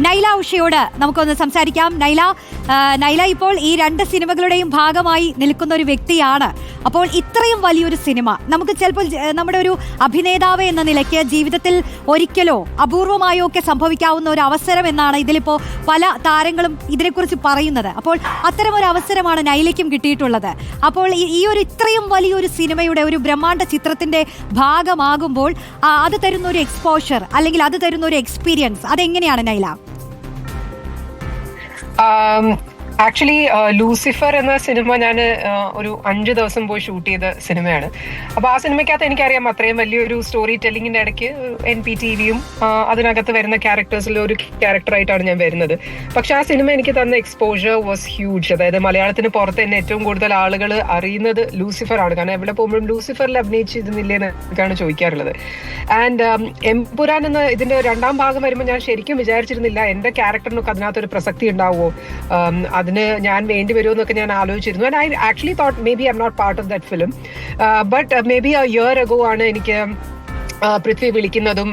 നൈല ഉഷയോട് നമുക്കൊന്ന് സംസാരിക്കാം. നൈല നൈല ഇപ്പോൾ ഈ രണ്ട് സിനിമകളുടെയും ഭാഗമായി നിൽക്കുന്ന ഒരു വ്യക്തിയാണ്. അപ്പോൾ ഇത്രയും വലിയൊരു സിനിമ നമുക്ക് ചിലപ്പോൾ നമ്മുടെ ഒരു അഭിനേതാവ് എന്ന നിലയ്ക്ക് ജീവിതത്തിൽ ഒരിക്കലോ അപൂർവമായോ ഒക്കെ സംഭവിക്കാവുന്ന ഒരു അവസരം എന്നാണ് ഇതിലിപ്പോൾ പല താരങ്ങളും ഇതിനെക്കുറിച്ച് പറയുന്നത്. അപ്പോൾ അത്തരം ഒരു അവസരമാണ് നൈലയ്ക്കും കിട്ടിയിട്ടുള്ളത്. അപ്പോൾ ഈ- ഒരു ഇത്രയും വലിയൊരു സിനിമയുടെ ഒരു ബ്രഹ്മാണ്ഡ ചിത്രത്തിന്റെ ഭാഗമാകുമ്പോൾ അത് തരുന്ന ഒരു എക്സ്പോഷർ അല്ലെങ്കിൽ അത് തരുന്ന ഒരു എക്സ്പീരിയൻസ് അതെങ്ങനെയാണ് നൈല? Um, ആക്ച്വലി ലൂസിഫർ എന്ന സിനിമ ഞാൻ ഒരു അഞ്ച് ദിവസം പോയി ഷൂട്ട് ചെയ്ത സിനിമയാണ്. അപ്പൊ ആ സിനിമയ്ക്കകത്ത് എനിക്കറിയാം അത്രയും വലിയൊരു സ്റ്റോറി ടെല്ലിങ്ങിന്റെ ഇടയ്ക്ക് എൻ പി ടി വിയും അതിനകത്ത് വരുന്ന ക്യാരക്ടേഴ്സിൽ ഒരു ക്യാരക്ടറായിട്ടാണ് ഞാൻ വരുന്നത്. പക്ഷെ ആ സിനിമ എനിക്ക് തന്ന എക്സ്പോഷർ വാസ് ഹ്യൂജ് അതായത് മലയാളത്തിന് പുറത്ത് തന്നെ ഏറ്റവും കൂടുതൽ ആളുകൾ അറിയുന്നത് ലൂസിഫർ ആണ്. കാരണം എവിടെ പോകുമ്പോഴും ലൂസിഫറിൽ അഭിനയിച്ചിരുന്നില്ലേ എന്നൊക്കെയാണ് ചോദിക്കാറുള്ളത്. ആൻഡ് എംപുരാൻ എന്ന ഇതിന്റെ രണ്ടാം ഭാഗം വരുമ്പോൾ ഞാൻ ശരിക്കും വിചാരിച്ചിരുന്നില്ല എന്റെ ക്യാരക്ടറിനൊക്കെ അതിനകത്തൊരു പ്രസക്തി ഉണ്ടാവുമോ? അതിന് ഞാൻ വേണ്ടി വരുമോ എന്നൊക്കെ ഞാൻ ആലോചിച്ചിരുന്നു. And I actually thought maybe I not part of that film but maybe a year ago ആണ് എനിക്ക് പൃഥ്വി വിളിക്കുന്നതും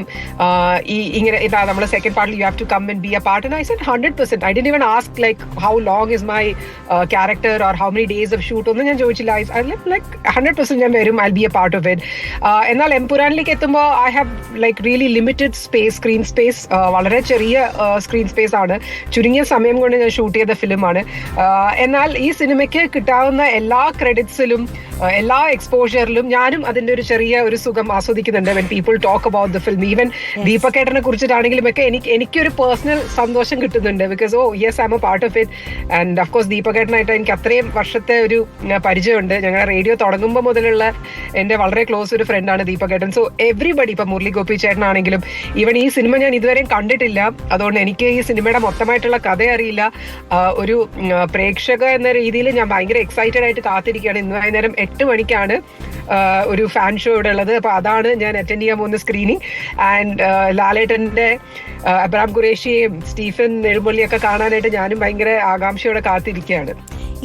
ഈ ഇങ്ങനെ ഇതാ നമ്മൾ സെക്കൻഡ് പാർട്ടിൽ you have to come and be a part I said hundred percent I'd even ask like how long is my character or how many days of shoot ഒന്നും ഞാൻ ചോദിച്ചില്ല. ഐ ലൈക്ക് ഹൺഡ്രഡ് പെർസെന്റ് ഞാൻ വരും. I be a part of it എന്നാൽ എംപുരാനിലേക്ക് എത്തുമ്പോൾ I have like really limited space screen space വളരെ ചെറിയ സ്ക്രീൻ സ്പേസ് ആണ്. ചുരുങ്ങിയ സമയം കൊണ്ട് ഞാൻ ഷൂട്ട് ചെയ്ത ഫിലിമാണ്. എന്നാൽ ഈ സിനിമയ്ക്ക് കിട്ടാവുന്ന എല്ലാ ക്രെഡിറ്റ്സിലും എല്ലാ എക്സ്പോഷറിലും ഞാനും അതിന്റെ ഒരു ചെറിയ ഒരു സുഖം ആസ്വദിക്കുന്നുണ്ട്. When people talk about the film even ദീപകേട്ടനെ കുറിച്ചിട്ടാണെങ്കിലും ഒക്കെ എനിക്ക് എനിക്കൊരു പേഴ്സണൽ സന്തോഷം കിട്ടുന്നുണ്ട്. Because oh yes I'm a part of it and of course ദീപകേട്ടനായിട്ട് എനിക്ക് അത്രയും വർഷത്തെ ഒരു പരിചയമുണ്ട്. ഞങ്ങളുടെ റേഡിയോ തുടങ്ങുമ്പോൾ മുതലുള്ള എന്റെ വളരെ ക്ലോസ് ഒരു ഫ്രണ്ടാണ് ദീപകേട്ടൻ സോ എവറിബഡി ഇപ്പൊ മുരളി ഗോപി ചേട്ടനാണെങ്കിലും ഈവൻ ഈ സിനിമ ഞാൻ ഇതുവരെയും കണ്ടിട്ടില്ല. അതുകൊണ്ട് എനിക്ക് ഈ സിനിമയുടെ മൊത്തമായിട്ടുള്ള കഥ അറിയില്ല. ഒരു പ്രേക്ഷക എന്ന രീതിയിൽ ഞാൻ ഭയങ്കര എക്സൈറ്റഡ് ആയിട്ട് കാത്തിരിക്കുകയാണ്. ഇന്ന് വൈകുന്നേരം എട്ട് മണിക്കാണ് ഒരു ഫാൻ ഷോ ഇവിടെ ഉള്ളത്. അപ്പൊ അതാണ് ഞാൻ അറ്റൻഡ് ചെയ്യാൻ പോകുന്ന സ്ക്രീനിങ് ആൻഡ് ലാലേട്ടന്റെ അബ്രാം ഖുറേഷിയെയും സ്റ്റീഫൻ നെടുമ്പള്ളിയൊക്കെ കാണാനായിട്ട് ഞാനും ഭയങ്കര ആകാംക്ഷയോടെ കാത്തിരിക്കുകയാണ്.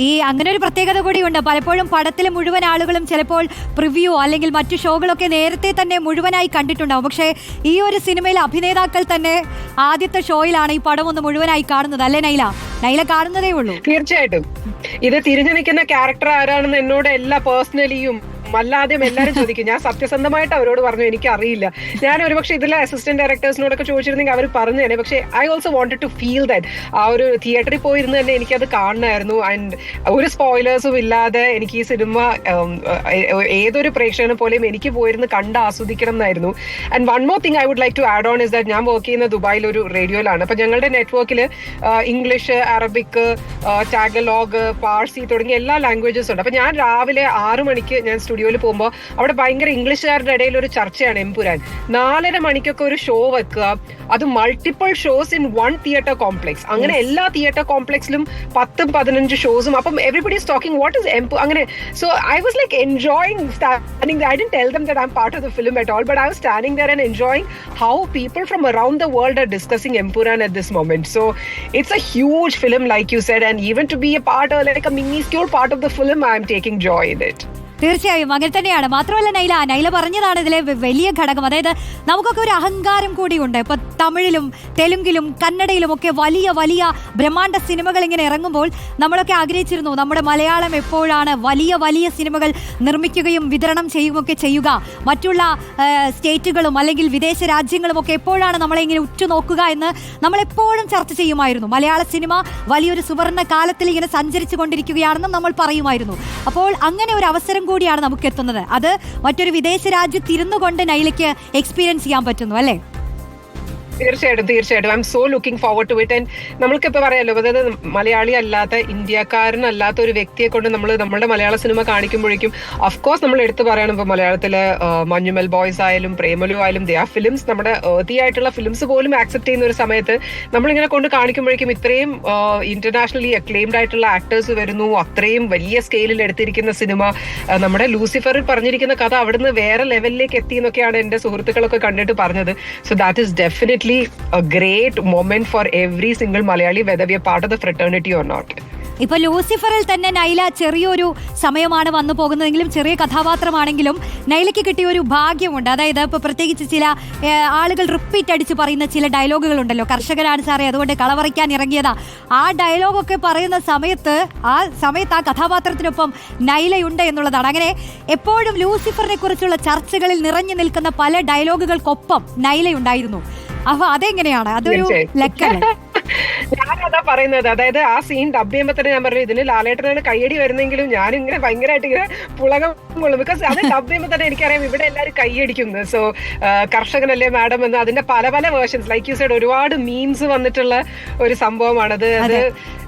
ഈ അങ്ങനെ ഒരു പ്രത്യേകത കൂടിയുണ്ട് പലപ്പോഴും പടത്തിലെ മുഴുവൻ ആളുകളും ചിലപ്പോൾ പ്രിവ്യൂ അല്ലെങ്കിൽ മറ്റു ഷോകളൊക്കെ നേരത്തെ തന്നെ മുഴുവനായി കണ്ടിട്ടുണ്ടാവും. പക്ഷേ ഈ ഒരു സിനിമയിലെ അഭിനേതാക്കൾ തന്നെ ആദ്യത്തെ ഷോയിലാണ് ഈ പടം ഒന്ന് മുഴുവനായി കാണുന്നത്. അല്ലേ നൈല? നൈല കാണുന്നതേ ഉള്ളൂ. തീർച്ചയായിട്ടും. ഇത് തിരിഞ്ഞു നിൽക്കുന്ന ക്യാരക്ടർ ആരാണെന്ന് എന്നോട് എല്ലാ പേഴ്സണലിയും അല്ലാതെയും എല്ലാവരും ചോദിക്കും. ഞാൻ സത്യസന്ധമായിട്ട് അവരോട് പറഞ്ഞു എനിക്ക് അറിയില്ല ഞാൻ ഒരുപക്ഷെ ഇതിലെ അസിസ്റ്റന്റ് ഡയറക്ടേഴ്സിനോടൊക്കെ ചോദിച്ചിരുന്നെങ്കിൽ അവർ പറഞ്ഞു തന്നെ. പക്ഷേ I also wanted to feel that ആ ഒരു തിയേറ്ററിൽ പോയിരുന്ന് തന്നെ എനിക്കത് കാണണമായിരുന്നു. ആൻഡ് ഒരു സ്പോയിലേഴ്സും ഇല്ലാതെ എനിക്ക് ഈ സിനിമ ഏതൊരു പ്രേക്ഷകനെ പോലെയും എനിക്ക് പോയിരുന്ന് കണ്ട് ആസ്വദിക്കണം എന്നായിരുന്നു. And one more thing I would like to add on is that ഞാൻ വർക്ക് ചെയ്യുന്ന ദുബായിൽ ഒരു റേഡിയോയിലാണ് അപ്പൊ ഞങ്ങളുടെ നെറ്റ്വർക്കിൽ ഇംഗ്ലീഷ് അറബിക് ടാഗലോഗ് പാഴ്സി തുടങ്ങിയ എല്ലാ ലാംഗ്വേജസും ഉണ്ട്. അപ്പൊ ഞാൻ രാവിലെ ആറു മണിക്ക് ഞാൻ സ്റ്റുഡിയോയിൽ പോകുമ്പോൾ അവിടെ ഭയങ്കര ഇംഗ്ലീഷുകാരുടെ ഇടയിൽ ഒരു ചർച്ചയാണ് എംപുരാൻ. നാലര മണിക്കൊക്കെ ഒരു ഷോ വെക്കുക. അത് multiple shows in one theatre complex അങ്ങനെ എല്ലാ തിയേറ്റർ കോംപ്ലക്സിലും പത്തും പതിനഞ്ച് ഷോസും അപ്പം everybody is talking what is Empu അങ്ങനെ. So I was like enjoying standing I'd tell them that I'm part of the film at all but I was standing there and enjoying how people from around the world are discussing Empuraan at this moment so it's a huge film like you said and even to be a part like a minuscule part of the film I'm taking joy in it തീർച്ചയായും അങ്ങനെ തന്നെയാണ്. മാത്രമല്ല നൈല നൈല പറഞ്ഞതാണ് ഇതിലെ വലിയ ഘടകം. അതായത് നമുക്കൊക്കെ ഒരു അഹങ്കാരം കൂടിയുണ്ട്. ഇപ്പൊ തമിഴിലും തെലുങ്കിലും കന്നഡയിലും ഒക്കെ വലിയ വലിയ ബ്രഹ്മാണ്ഡ സിനിമകൾ ഇങ്ങനെ ഇറങ്ങുമ്പോൾ നമ്മളൊക്കെ ആഗ്രഹിച്ചിരുന്നു നമ്മുടെ മലയാളം എപ്പോഴാണ് വലിയ വലിയ സിനിമകൾ നിർമ്മിക്കുകയും വിതരണം ചെയ്യുകയൊക്കെ ചെയ്യുക. മറ്റുള്ള സ്റ്റേറ്റുകളും അല്ലെങ്കിൽ വിദേശ രാജ്യങ്ങളും ഒക്കെ എപ്പോഴാണ് നമ്മളെ ഇങ്ങനെ ഉറ്റുനോക്കുക എന്ന് നമ്മൾ എപ്പോഴും ചർച്ച ചെയ്യുമായിരുന്നു. മലയാള സിനിമ വലിയൊരു സുവർണ കാലത്തിൽ ഇങ്ങനെ സഞ്ചരിച്ചു കൊണ്ടിരിക്കുകയാണെന്നും നമ്മൾ പറയുമായിരുന്നു. അപ്പോൾ അങ്ങനെ ഒരു അവസരം കൂടിയാണ് നമുക്ക് എത്തുന്നത് അത് മറ്റൊരു വിദേശ രാജ്യത്ത് ഇരുന്നു കൊണ്ട് നൈലയ്ക്ക് എക്സ്പീരിയൻസ് ചെയ്യാൻ പറ്റുന്നു അല്ലേ? തീർച്ചയായിട്ടും തീർച്ചയായിട്ടും. I'm so looking forward to it and നമ്മൾക്കിപ്പോ പറയാലോ അതായത് മലയാളി അല്ലാത്ത ഇന്ത്യക്കാരനല്ലാത്ത ഒരു വ്യക്തിയെ കൊണ്ട് നമ്മൾ നമ്മുടെ മലയാള സിനിമ കാണിക്കുമ്പോഴേക്കും അഫ്കോഴ്സ് നമ്മൾ എടുത്തു പറയണം ഇപ്പൊ മലയാളത്തിലെ മഞ്ഞുമൽ ബോയ്സ് ആയാലും പ്രേമലു ആയാലും ദേ ആ ഫിലിംസ് നമ്മുടെ ഏർത്തി ആയിട്ടുള്ള ഫിലിംസ് പോലും ആക്സെപ്റ്റ് ചെയ്യുന്ന ഒരു സമയത്ത് നമ്മളിങ്ങനെ കൊണ്ട് കാണിക്കുമ്പോഴേക്കും ഇത്രയും ഇന്റർനാഷണലി അക്ലെയിംഡ് ആയിട്ടുള്ള ആക്ടേഴ്സ് വരുന്നു. അത്രയും വലിയ സ്കെയിലിൽ എടുത്തിരിക്കുന്ന സിനിമ. നമ്മുടെ ലൂസിഫറിൽ പറഞ്ഞിരിക്കുന്ന കഥ അവിടുന്ന് വേറെ ലെവലിലേക്ക് എത്തി എന്നൊക്കെയാണ് എന്റെ സുഹൃത്തുക്കളൊക്കെ കണ്ടിട്ട് പറഞ്ഞത്. So that is definitely a great moment for every single Malayali whether we are part of the fraternity or not ഇപ്പൊ ലൂസിഫറിൽ തന്നെ നൈല ചെറിയൊരു സമയമാണ് വന്നു പോകുന്നതെങ്കിലും ചെറിയ കഥാപാത്രമാണെങ്കിലും നൈലയ്ക്ക് കിട്ടിയ ഒരു ഭാഗ്യമുണ്ട്. അതായത് ഇപ്പൊ പ്രത്യേകിച്ച് ചില ആളുകൾ റിപ്പീറ്റ് അടിച്ച് പറയുന്ന ചില ഡയലോഗുകൾ ഉണ്ടല്ലോ കർഷകരാണ് സാറേ അതുകൊണ്ട് കളവറിക്കാൻ ഇറങ്ങിയതാ. ആ ഡയലോഗൊക്കെ പറയുന്ന സമയത്ത് ആ സമയത്ത് ആ കഥാപാത്രത്തിനൊപ്പം നൈലയുണ്ട് എന്നുള്ളതാണ്. അങ്ങനെ എപ്പോഴും ലൂസിഫറിനെ കുറിച്ചുള്ള ചർച്ചകളിൽ നിറഞ്ഞു നിൽക്കുന്ന പല ഡയലോഗുകൾക്കൊപ്പം നൈലയുണ്ടായിരുന്നു. അപ്പൊ അതെങ്ങനെയാണ് അതൊരു. ലക്കല്ലേ പറയുന്നത്. അതായത് ആ സീൻ ഡബ് ചെയ്യുമ്പോ തന്നെ ഞാൻ പറഞ്ഞു ഇതിന് ലാലേട്ടനാണ് കയ്യടി വരുന്നെങ്കിലും ഞാൻ ഇങ്ങനെ ഭയങ്കരമായിട്ട് ഇങ്ങനെ പുളകം കൊള്ളും. ബിക്കോസ് അത് ഡബ് ചെയ്യുമ്പോ തന്നെ എനിക്കറിയാം ഇവിടെ എല്ലാവരും കൈയടിക്കുന്നു സോ കർഷകനല്ലേ മാഡം എന്ന് അതിന്റെ പല പല വേർഷൻസ് ലൈക്ക് യു സൈഡ് ഒരുപാട് മീംസ് വന്നിട്ടുള്ള ഒരു സംഭവമാണത് അത്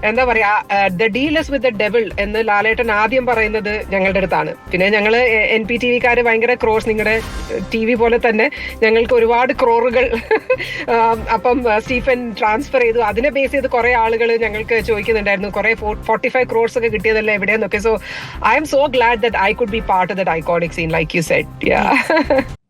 എന്താ പറയാ the deals with the devil എന്ന് ലാലേട്ടൻ ആദ്യം പറയുന്നത് ഞങ്ങളുടെ അടുത്താണ്. പിന്നെ ഞങ്ങൾ എൻ പി ടി വിക്കാര് ഭയങ്കര ക്രോസ് നിങ്ങളുടെ ടി വി പോലെ തന്നെ ഞങ്ങൾക്ക് ഒരുപാട് ക്രോറുകൾ അപ്പം സ്റ്റീഫൻ ട്രാൻസ്ഫർ ചെയ്തു. അതിനെ ബേസ് ചെയ്ത് കുറെ ആളുകൾ ഞങ്ങൾക്ക് ചോദിക്കുന്നുണ്ടായിരുന്നു കുറെ ഫോർട്ടി ഫൈവ് ക്രോഡ്സ് ഒക്കെ കിട്ടിയതല്ലേ എവിടെയെന്നൊക്കെ so I'm so glad that I could be part of that iconic scene like you said